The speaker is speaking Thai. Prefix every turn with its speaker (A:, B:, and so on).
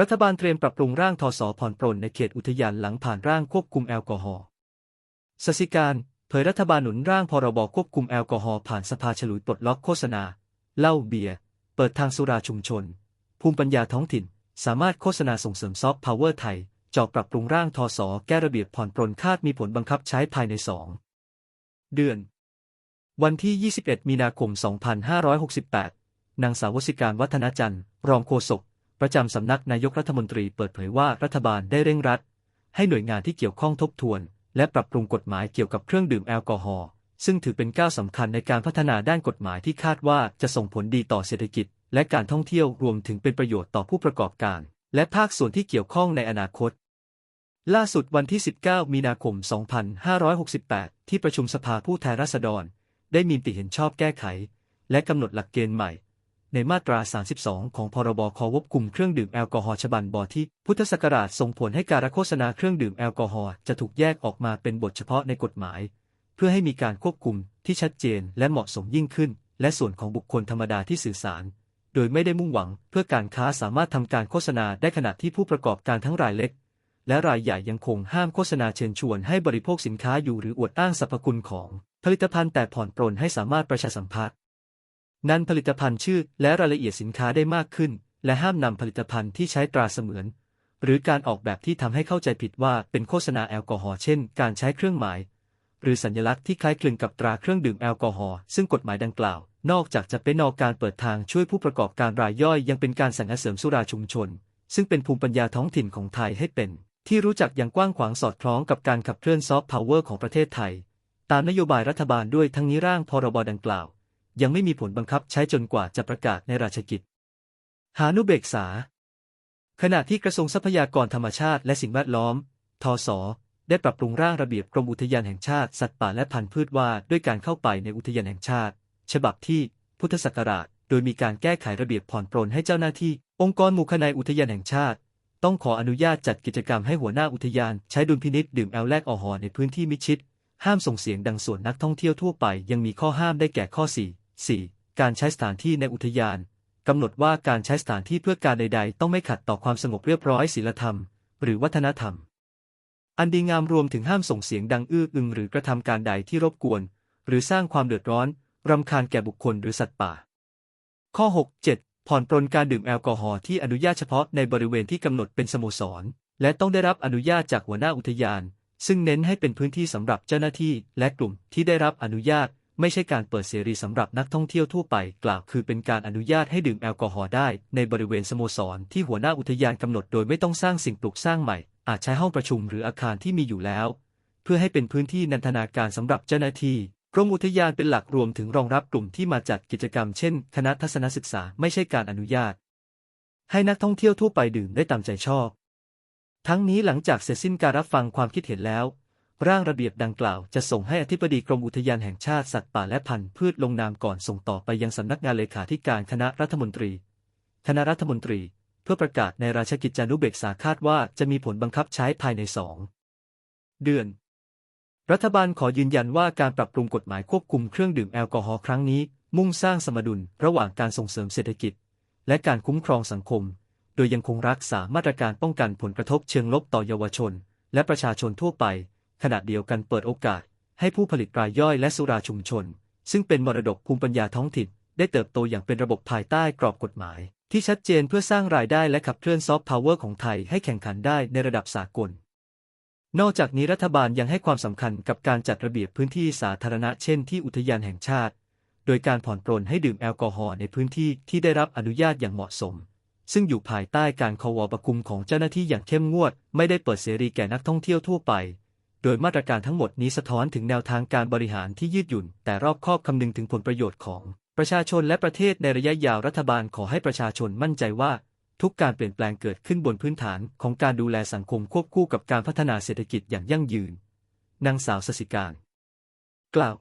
A: รัฐบาลเตรียมปรับปรุงร่างทสผ่อนปรนในเขตอุทยานหลังผ่านร่างควบคุมแอลกอฮอล์สสิการเผยรัฐบาลหนุนร่างพรบควบคุมแอลกอฮอล์ผ่านสภาฉลุยปลดล็อกโฆษณาเหล้าเบียร์เปิดทางสุราชุมชน ภูมิปัญญาท้องถิ่น สามารถโฆษณาส่งเสริมซอฟต์พาวเวอร์ไทยจอกปรับปรุงร่างทสแก้ระเบียบผ่อนปรนคาดมีผลบังคับใช้ภายใน2เดือน วันที่ 21 มีนาคม 2568 นางสาววสิการวัฒนาจันทร์ รองโฆษก ประจำสำนักนายกรัฐมนตรีเปิดเผยว่ารัฐบาลได้เร่งรัด ให้หน่วยงานที่เกี่ยวข้องทบทวน และปรับปรุงกฎหมายเกี่ยวกับเครื่องดื่มแอลกอฮอล์ซึ่งถือเป็นก้าวสำคัญในการพัฒนาด้านกฎหมายที่คาดว่าจะส่งผลดีต่อเศรษฐกิจ และการท่องเที่ยวรวมถึงเป็นประโยชน์ต่อผู้ประกอบการ และภาคส่วนที่เกี่ยวข้องในอนาคต ล่าสุดวันที่ 19 มีนาคม 2568 ที่ประชุมสภาผู้แทนราษฎร ได้มีมติเห็นชอบแก้ไข และกำหนดหลักเกณฑ์ใหม่ ในมาตรา 32 ของพรบคควบคุมเครื่องดื่มแอลกอฮอล์ฉบับบอที่ พุทธศักราชส่งผลให้การโฆษณาเครื่องดื่มแอลกอฮอล์จะถูกแยกออกมาเป็นบทเฉพาะในกฎหมาย เพื่อให้มีการควบคุมที่ชัดเจนและเหมาะสมยิ่งขึ้น และส่วนของบุคคลธรรมดาที่สื่อสาร โดยไม่ได้มุ่งหวัง เพื่อการค้าสามารถทำการโฆษณาได้ขณะที่ผู้ประกอบการทั้งรายเล็ก และรายใหญ่ยังคงห้ามโฆษณาเชิญชวนให้บริโภคสินค้าอยู่หรืออวดอ้างสรรพคุณของผลิตภัณฑ์แต่ผ่อนปรนให้สามารถประชาสัมพันธ์ นั้นผลิตภัณฑ์ชื่อและรายละเอียดสินค้าได้มากขึ้น และห้ามนำผลิตภัณฑ์ที่ใช้ตราเสมือน หรือการออกแบบที่ทำให้เข้าใจผิดว่าเป็นโฆษณาแอลกอฮอล์เช่น การใช้เครื่องหมาย หรือสัญลักษณ์ที่คล้ายคลึงกับตราเครื่องดื่มแอลกอฮอล์ซึ่งกฎหมายดังกล่าว นอกจากจะเป็นนอกการเปิดทางช่วยผู้ประกอบการรายย่อย ยังเป็นการสั่งเสริมสุราชุมชน ซึ่งเป็นภูมิปัญญาท้องถิ่นของไทยให้เป็น ที่รู้จักอย่างกว้างขวางสอดคล้องกับการขับเคลื่อนซอฟต์พาวเวอร์ของประเทศไทย ตามนโยบายรัฐบาลด้วยทั้งนี้ร่างพรบดังกล่าว ยังไม่มีผลบังคับใช้จนกว่าจะประกาศในราชกิจ หานุเบกษา ขณะที่กระทรวงทรัพยากรธรรมชาติและสิ่งแวดล้อม ทศได้ปรับปรุงร่างระเบียบกรมอุทยานแห่งชาติสัตว์ป่าและพันธุ์พืชว่าด้วยการเข้าไปในอุทยานแห่งชาติ ฉบับที่พุทธศักราช โดยมีการแก้ไขระเบียบผ่อนปรนให้เจ้าหน้าที่ องค์กรหมู่คณะอุทยานแห่งชาติ ต้องขออนุญาตจัดกิจกรรมให้หัวหน้าอุทยาน ใช้ดุลพินิษดื่มแอลแลกอฮอล์ในพื้นที่มิชิด ห้ามส่งเสียงดังส่วนนักท่องเที่ยวทั่วไปยังมีข้อห้ามได้แก่ข้อ4 4 การใช้สถานที่ในอุทยานกำหนดว่าการใช้สถานที่เพื่อการใด ๆ ต้องไม่ขัดต่อความสงบเรียบร้อยศีลธรรม หรือวัฒนธรรม อันดีงามรวมถึงห้ามส่งเสียงดังอื้ออึงหรือกระทำการใดที่รบกวน หรือสร้างความเดือดร้อนรำคาญแก่บุคคลหรือสัตว์ป่า ข้อ 6 7 ผ่อนปรนการดื่มแอลกอฮอล์ที่อนุญาตเฉพาะในบริเวณที่กำหนดเป็นสโมสร และต้องได้รับอนุญาตจากหัวหน้าอุทยาน ซึ่งเน้นให้เป็นพื้นที่สำหรับเจ้าหน้าที่และกลุ่มที่ได้รับอนุญาต ไม่ใช่การเปิดเสรีสำหรับนักท่องเที่ยวทั่วไป กล่าวคือเป็นการอนุญาตให้ดื่มแอลกอฮอล์ได้ ในบริเวณสโมสรที่หัวหน้าอุทยานกำหนดโดยไม่ต้องสร้างสิ่งปลูกสร้างใหม่ อาจใช้ห้องประชุมหรืออาคารที่มีอยู่แล้ว เพื่อให้เป็นพื้นที่นันทนาการสำหรับเจ้าหน้าที่กรมอุทยานเป็นหลักรวมถึงรองรับกลุ่มที่มาจัดกิจกรรมเช่น คณะทัศนศึกษาไม่ใช่การอนุญาต ให้นักท่องเที่ยวทั่วไปดื่มได้ตามใจชอบ ทั้งนี้หลังจากเสร็จสิ้นการรับฟังความคิดเห็นแล้ว ร่างระเบียบดังกล่าวจะส่งให้อธิบดีกรมอุทยานแห่งชาติสัตว์ป่าและพันธุ์พืชลงนามก่อนส่งต่อไปยังสำนักงานเลขาธิการคณะรัฐมนตรี คณะรัฐมนตรี เพื่อประกาศในราชกิจจานุเบกษาคาดว่าจะมีผลบังคับใช้ภายในสองเดือน รัฐบาลขอยืนยันว่าการปรับปรุงกฎหมายควบคุมเครื่องดื่มแอลกอฮอล์ครั้งนี้ มุ่งสร้างสมดุลระหว่างการส่งเสริมเศรษฐกิจ และการคุ้มครองสังคม โดยยังคงรักษามาตรการป้องกันผลกระทบเชิงลบต่อเยาวชน และประชาชนทั่วไป ขณะเดียวกันเปิดโอกาส ให้ผู้ผลิตรายย่อยและสุราชุมชน ซึ่งเป็นมรดกภูมิปัญญาท้องถิ่น ได้เติบโตอย่างเป็นระบบภายใต้กรอบกฎหมาย ที่ชัดเจนเพื่อสร้างรายได้และขับเคลื่อนซอฟต์พาวเวอร์ของไทยให้แข่งขันได้ในระดับสากล นอกจากนี้รัฐบาลยังให้ความสำคัญกับการจัดระเบียบพื้นที่สาธารณะเช่นที่อุทยานแห่งชาติ โดยการผ่อนปรนให้ดื่มแอลกอฮอล์ในพื้นที่ที่ได้รับอนุญาตอย่างเหมาะสมซึ่งอยู่ภายใต้การควบคุมของเจ้าหน้าที่อย่างเข้มงวด ไม่ได้เปิดเสรีแก่นักท่องเที่ยวทั่วไป โดยมาตรการทั้งหมดนี้สะท้อนถึงแนวทางการบริหารที่ยืดหยุ่น แต่รอบคอบคำนึงถึงผลประโยชน์ของประชาชนและประเทศในระยะยาวรัฐบาลขอให้ประชาชนมั่นใจว่า ทุกการเปลี่ยนแปลงเกิดขึ้นบนพื้นฐานของการดูแลสังคมควบคู่กับการพัฒนาเศรษฐกิจอย่างยั่งยืนนางสาวสสิการ กล่าว